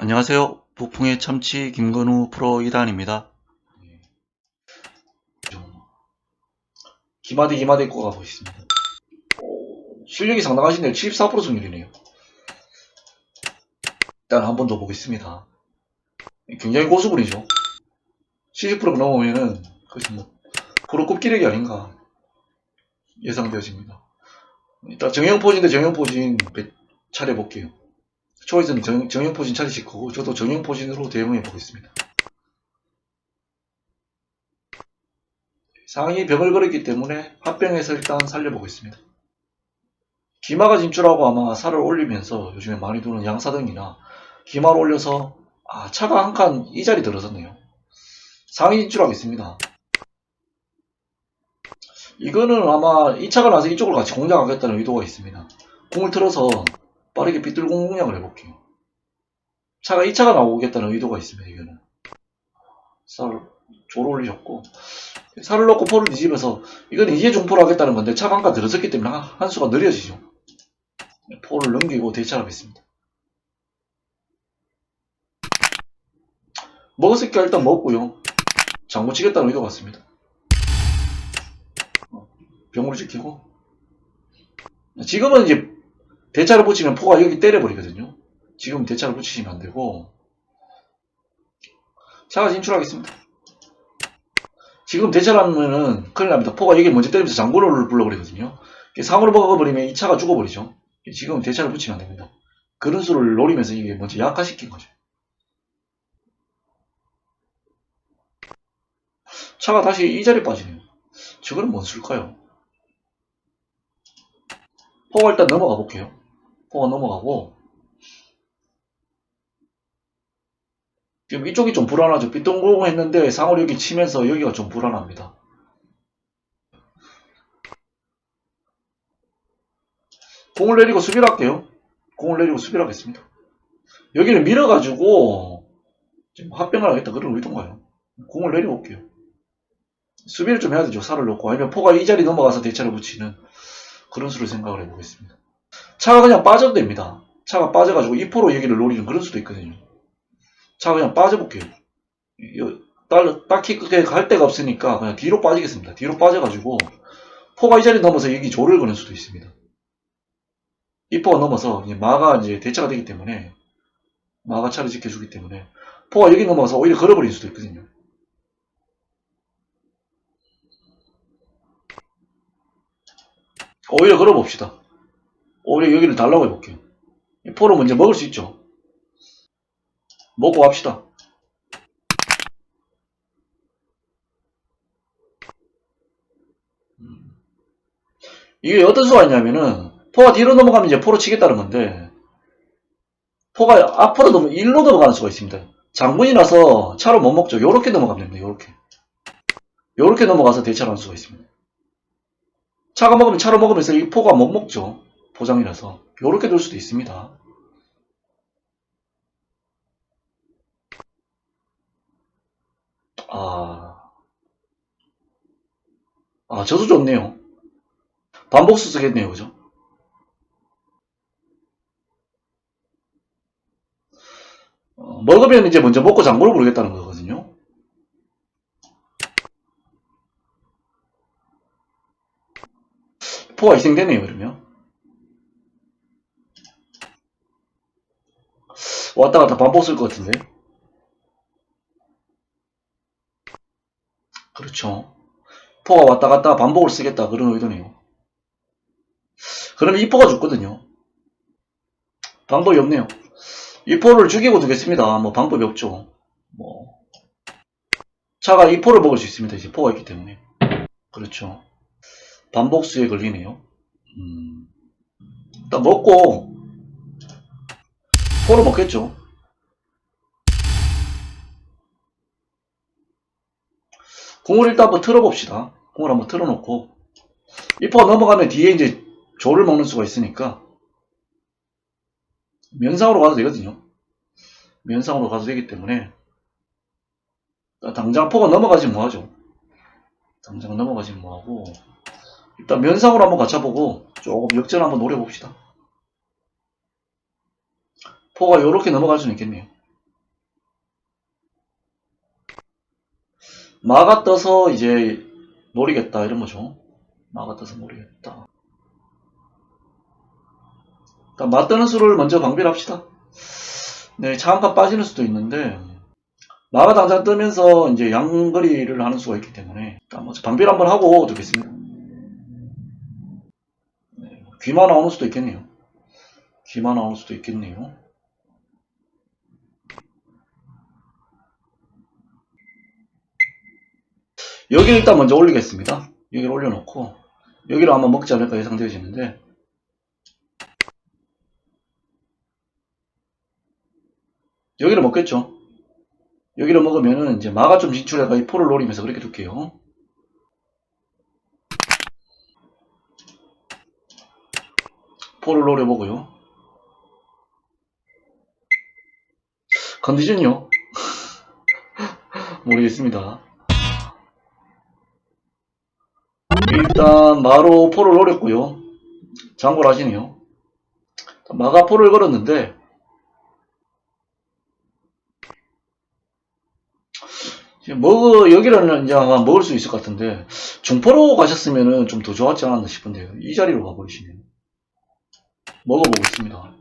안녕하세요. 북풍의 참치 김건우 프로 2단입니다. 기마대 기마대 입고 가보겠습니다. 오, 실력이 상당하신데요. 74% 승률이네요. 일단 한 번 더 보겠습니다. 굉장히 고수분이죠. 70% 넘으면은 그것이 뭐 프로 꼽기력이 아닌가 예상되어집니다. 일단 정형 포진대 정형 포진 배- 차려볼게요. 정, 정형포진 차리실 거고 저도 정형포진으로 대응해 보겠습니다. 상이 벽을 걸었기 때문에 합병해서 일단 살려보겠습니다. 기마가 진출하고 아마 살을 올리면서 요즘에 많이 두는 양사등이나 기마를 올려서 아 차가 한 칸 이 자리 들어섰네요. 상이 진출하겠습니다. 이거는 아마 이 차가 나서 이쪽으로 같이 공략하겠다는 의도가 있습니다. 공을 틀어서 빠르게 빗들고 공략을 해볼게요. 차가 이 차가 나오겠다는 의도가 있습니다. 이거는 쌀 조로 올리셨고 살을 넣고 포를 뒤집어서 이건 이제 중포를 하겠다는 건데 차가 한칸 들어섰기 때문에 한, 한 수가 느려지죠. 포를 넘기고 대차하겠습니다. 먹었을 게 일단 먹고요. 장구 치겠다는 의도 같습니다. 어, 병으로 지키고 지금은 이제 대차를 붙이면 포가 여기 때려버리거든요. 지금 대차를 붙이시면 안 되고 차가 진출하겠습니다. 지금 대차하면은 큰일 납니다. 포가 여기 먼저 때리면서 장고를 불러버리거든요. 이게 상으로 먹어버리면 이 차가 죽어버리죠. 지금 대차를 붙이면 안 됩니다. 그런 수를 노리면서 이게 먼저 약화시킨 거죠. 차가 다시 이 자리에 빠지네요. 저거는 뭔 수일까요? 포가 일단 넘어가 볼게요. 포가 넘어가고 지금 이쪽이 좀 불안하죠. 삐뚤고 했는데 상으로 여기 치면서 여기가 좀 불안합니다. 공을 내리고 수비를 할게요. 공을 내리고 수비를 하겠습니다. 여기를 밀어가지고 지금 합병을 하겠다 그런 의도인가요? 공을 내리고 올게요. 수비를 좀 해야 되죠. 살을 놓고 아니면 포가 이 자리 넘어가서 대차를 붙이는 그런 수를 생각을 해보겠습니다. 차가 그냥 빠져도 됩니다. 차가 빠져가지고 이 포로 여기를 노리는 그런 수도 있거든요. 차 그냥 빠져볼게요. 딱히 그렇게 갈 데가 없으니까 그냥 뒤로 빠지겠습니다. 뒤로 빠져가지고 포가 이 자리 넘어서 여기 조를 거는 수도 있습니다. 이 포가 넘어서 이제 마가 이제 대차가 되기 때문에 마가 차를 지켜주기 때문에 포가 여기 넘어가서 오히려 걸어버릴 수도 있거든요. 오히려 걸어봅시다. 오히려 여기를 달라고 해볼게요. 이 포로 먼저 먹을 수 있죠. 먹고 갑시다. 음. 이게 어떤 수가 있냐면은 포가 뒤로 넘어가면 이제 포로 치겠다는 건데 포가 앞으로 넘어 일로 넘어가는 수가 있습니다. 장군이라서 차로 못 먹죠. 요렇게 넘어가면 됩니다. 요렇게 요렇게 넘어가서 대차를 할 수가 있습니다. 차가 먹으면 차로 먹으면서 이 포가 못 먹죠. 포장이라서 요렇게 돌 수도 있습니다. 아, 아, 저도 좋네요. 반복수 쓰겠네요, 그죠? 어, 먹으면 이제 먼저 먹고 장고를 부르겠다는 거거든요. 포가 희생되네요, 그러면. 왔다 갔다 반복 쓸 것 같은데. 그렇죠. 포가 왔다 갔다 반복을 쓰겠다 그런 의도네요. 그러면 이 포가 죽거든요. 방법이 없네요. 이 포를 죽이고 두겠습니다. 뭐 방법이 없죠. 뭐 차가 이 포를 먹을 수 있습니다. 이제 포가 있기 때문에. 그렇죠. 반복수에 걸리네요. 음. 일단 먹고 포를 먹겠죠. 공을 일단 한번 틀어봅시다. 공을 한번 틀어놓고 이 포가 넘어가면 뒤에 이제 조를 먹는 수가 있으니까 면상으로 가도 되거든요. 면상으로 가도 되기 때문에 당장 포가 넘어가지 뭐하죠. 당장 넘어가지 뭐하고 일단 면상으로 한번 갖춰보고 조금 역전 한번 노려봅시다. 포가 이렇게 넘어갈 수는 있겠네요. 마가 떠서 이제 노리겠다 이런 거죠. 마가 떠서 노리겠다. 일단 마 떠는 수를 먼저 방별합시다. 네, 차한가 빠지는 수도 있는데 마가 당장 뜨면서 이제 양거리를 하는 수가 있기 때문에 일단 먼저 방별 한번 하고 두겠습니다. 네, 귀만 나오는 수도 있겠네요. 귀만 나오는 수도 있겠네요. 여기를 일단 먼저 올리겠습니다. 여기를 올려놓고 여기를 아마 먹지 않을까 예상되어지는데 여기를 먹겠죠. 여기를 먹으면은 이제 마가 좀 진출해가 이 포를 노리면서 그렇게 둘게요. 포를 노려보고요. 컨디션요? 모르겠습니다. 일단 마로 포를 노렸고요. 장고를 하시네요. 마가 포를 걸었는데 먹어 여기는 이제 아마 먹을 수 있을 것 같은데 중포로 가셨으면은 좀 더 좋았지 않았나 싶은데요. 이 자리로 가버리시네요. 먹어보겠습니다.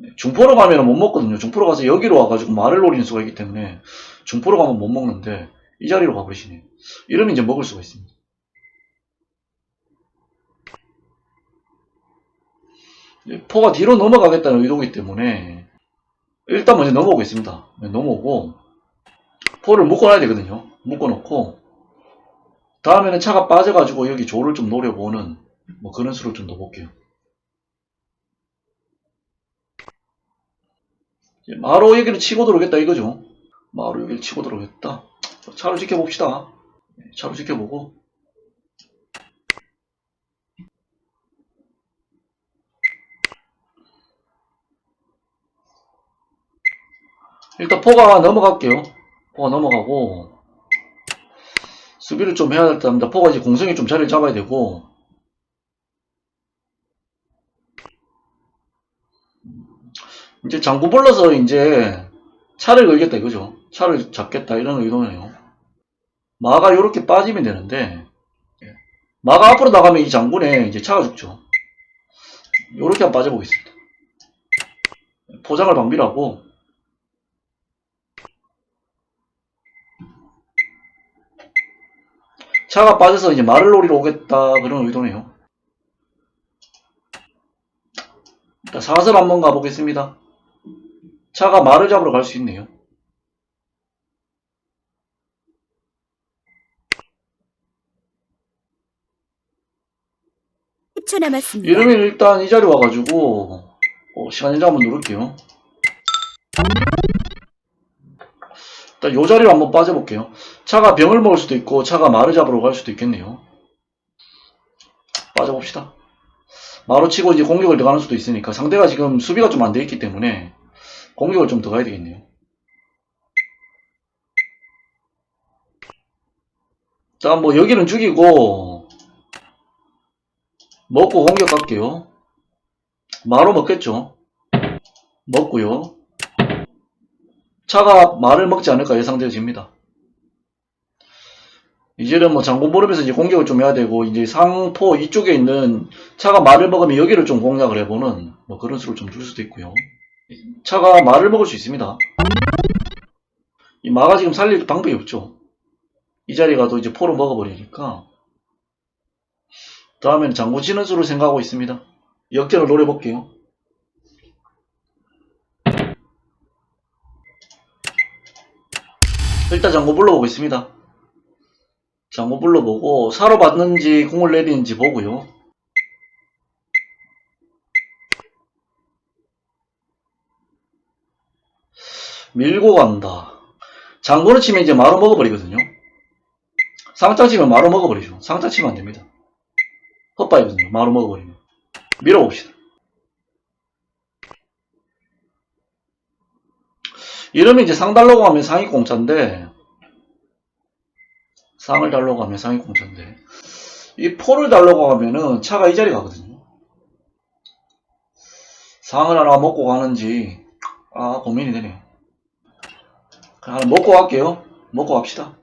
네, 중포로 가면 못 먹거든요. 중포로 가서 여기로 와가지고 말을 노리는 수가 있기 때문에 중포로 가면 못 먹는데 이 자리로 가버리시네요. 이러면 이제 먹을 수가 있습니다. 포가 뒤로 넘어가겠다는 의도이기 때문에 일단 먼저 넘어오겠습니다. 네, 넘어오고 포를 묶어놔야 되거든요. 묶어놓고 다음에는 차가 빠져가지고 여기 조를 좀 노려보는 뭐 그런 수를 좀 넣어볼게요. 마로 여기를 치고 들어오겠다 이거죠. 마로 여기를 치고 들어오겠다. 차로 지켜봅시다. 네, 차로 지켜보고 일단 포가 넘어갈게요. 포가 넘어가고 수비를 좀 해야 될 듯 합니다. 포가 이제 공성이 좀 자리를 잡아야 되고 이제 장구 불러서 이제 차를 걸겠다 이거죠. 차를 잡겠다 이런 의도네요. 마가 이렇게 빠지면 되는데 마가 앞으로 나가면 이 장군에 이제 차가 죽죠. 이렇게 한번 빠져보겠습니다. 포장을 방비하고 차가 빠져서 이제 말을 노리러 오겠다 그런 의도네요. 일단 사슬 한번 가보겠습니다. 차가 말을 잡으러 갈 수 있네요. 남았습니다. 이러면 일단 이 자리 와가지고 어, 시간 연장 한번 누를게요. 일단 요 자리로 한번 빠져볼게요. 차가 병을 먹을 수도 있고 차가 말을 잡으러 갈 수도 있겠네요. 빠져봅시다. 마루 치고 이제 공격을 들어가는 수도 있으니까 상대가 지금 수비가 좀 안 돼 있기 때문에 공격을 좀더 가야 되겠네요. 자, 뭐 여기는 죽이고 먹고 공격 갈게요. 마로 먹겠죠. 먹고요. 차가 말을 먹지 않을까 예상되어집니다. 이제는 뭐 장군 보름에서 이제 공격을 좀 해야 되고 이제 상포 이쪽에 있는 차가 말을 먹으면 여기를 좀 공략을 해보는 뭐 그런 수를 좀 줄 수도 있고요. 차가 말을 먹을 수 있습니다. 이 마가 지금 살릴 방법이 없죠. 이 자리 가도 이제 포로 먹어버리니까 다음에는 장군 치는 수를 생각하고 있습니다. 역전을 노려볼게요. 일단 장군 불러보겠습니다. 장군 불러보고 사로 받는지 공을 내리는지 보고요. 밀고 간다. 장군을 치면 이제 마로 먹어버리거든요. 상장 치면 마로 먹어버리죠. 상장 치면 안 됩니다. 헛바이거든요. 마로 먹어버리면. 밀어봅시다. 이러면 이제 상 달라고 하면 상이 공짜인데 상을 달라고 하면 상이 공짜인데 이 포를 달라고 하면은 차가 이 자리 가거든요. 상을 하나 먹고 가는지 아 고민이 되네요. 하나 먹고 갈게요. 먹고 갑시다.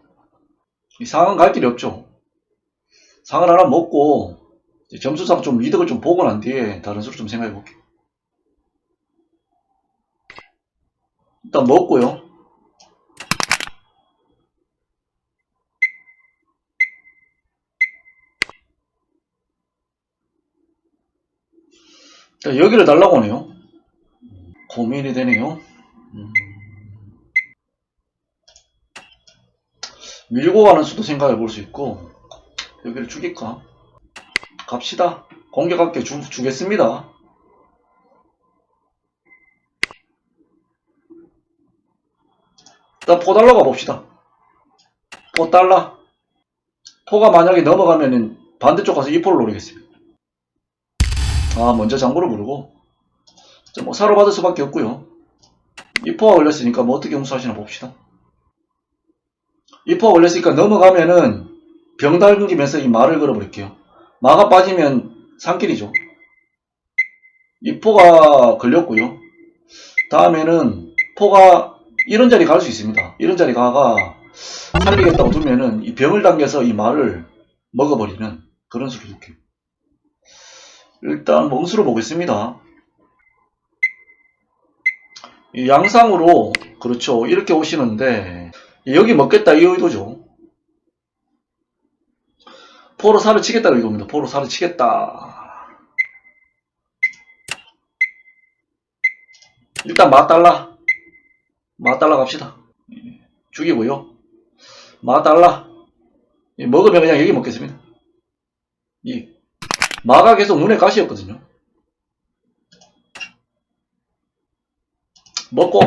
이 상황 갈 길이 없죠. 상을 하나 먹고 점수상 좀 이득을 좀 보고 난 뒤에 다른 수를 좀 생각해 볼게요. 일단 먹고요. 여기를 달라고 하네요. 고민이 되네요. 음. 밀고 가는 수도 생각해 볼 수 있고 여기를 죽일까? 갑시다. 공격할게 주, 주겠습니다. 일단 포 달러 가 봅시다. 포 달러. 포가 만약에 넘어가면은 반대쪽 가서 이 포를 노리겠습니다. 아, 먼저 장구를 부르고. 자, 뭐, 사로 받을 수밖에 없고요. 이 포가 걸렸으니까 뭐 어떻게 응수하시나 봅시다. 이 포가 걸렸으니까 넘어가면은 병 달기면서 이 말을 걸어버릴게요. 마가 빠지면 산길이죠. 이 포가 걸렸고요. 다음에는 포가 이런 자리 갈 수 있습니다. 이런 자리 가가 살리겠다고 두면은 이 병을 당겨서 이 말을 먹어버리는 그런 수를 줄게요. 일단 멍수로 보겠습니다. 이 양상으로 그렇죠. 이렇게 오시는데 여기 먹겠다 이 의도죠. 포로 살을 치겠다는 의도입니다. 포로 살을 치겠다. 일단 마달라. 마달라 갑시다. 죽이고요. 마달라. 예, 먹으면 그냥 여기 먹겠습니다. 이 마가 계속 눈에 가시였거든요. 먹고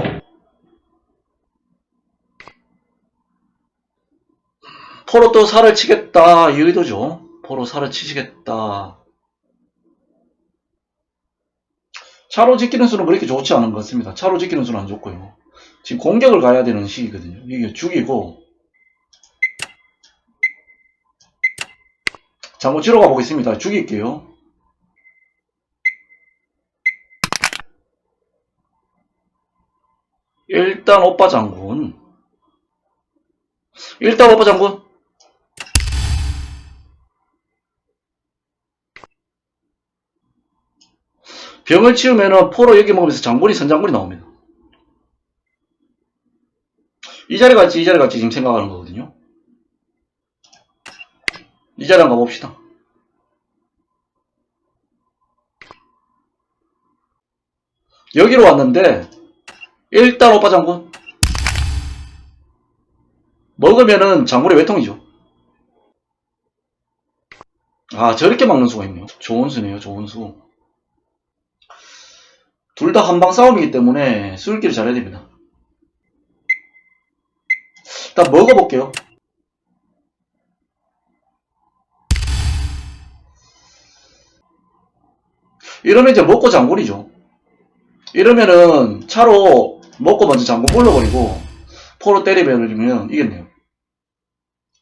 포로 또 살을 치겠다 이 의도죠. 포로 살을 치시겠다. 차로 지키는 수는 그렇게 좋지 않은 것 같습니다. 차로 지키는 수는 안 좋고요. 지금 공격을 가야 되는 시기거든요. 이게 죽이고 장구 치러 가보겠습니다. 죽일게요. 일단 오빠 장군 일단 오빠 장군 병을 치우면은 포로 여기 먹으면서 장군이 선장군이 나옵니다. 이 자리 같지 이 자리 같지 지금 생각하는 거거든요. 이 자리 한번 가봅시다. 여기로 왔는데 일단 오빠 장군 먹으면은 장군의 외통이죠. 아 저렇게 막는 수가 있네요. 좋은 수네요. 좋은 수. 둘 다 한방 싸움이기 때문에 술기를 잘해야 됩니다. 일단 먹어볼게요. 이러면 이제 먹고 장군이죠. 이러면은 차로 먹고 먼저 장군 불러버리고 포로 때리면 이겠네요.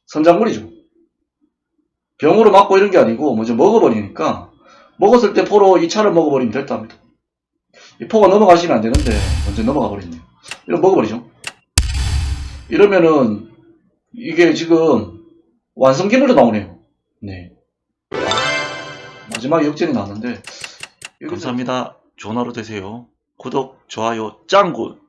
선장군이죠. 병으로 맞고 이런 게 아니고 먼저 먹어버리니까 먹었을 때 포로 이 차를 먹어버리면 합니다. 이 포가 넘어가시면 안 되는데 먼저 넘어가 버리네요. 이거 먹어버리죠. 이러면은 이게 지금 완성기물로 나오네요. 네. 마지막에 역전이 나왔는데 감사합니다. 좋은 하루 되세요. 구독, 좋아요, 짱굿!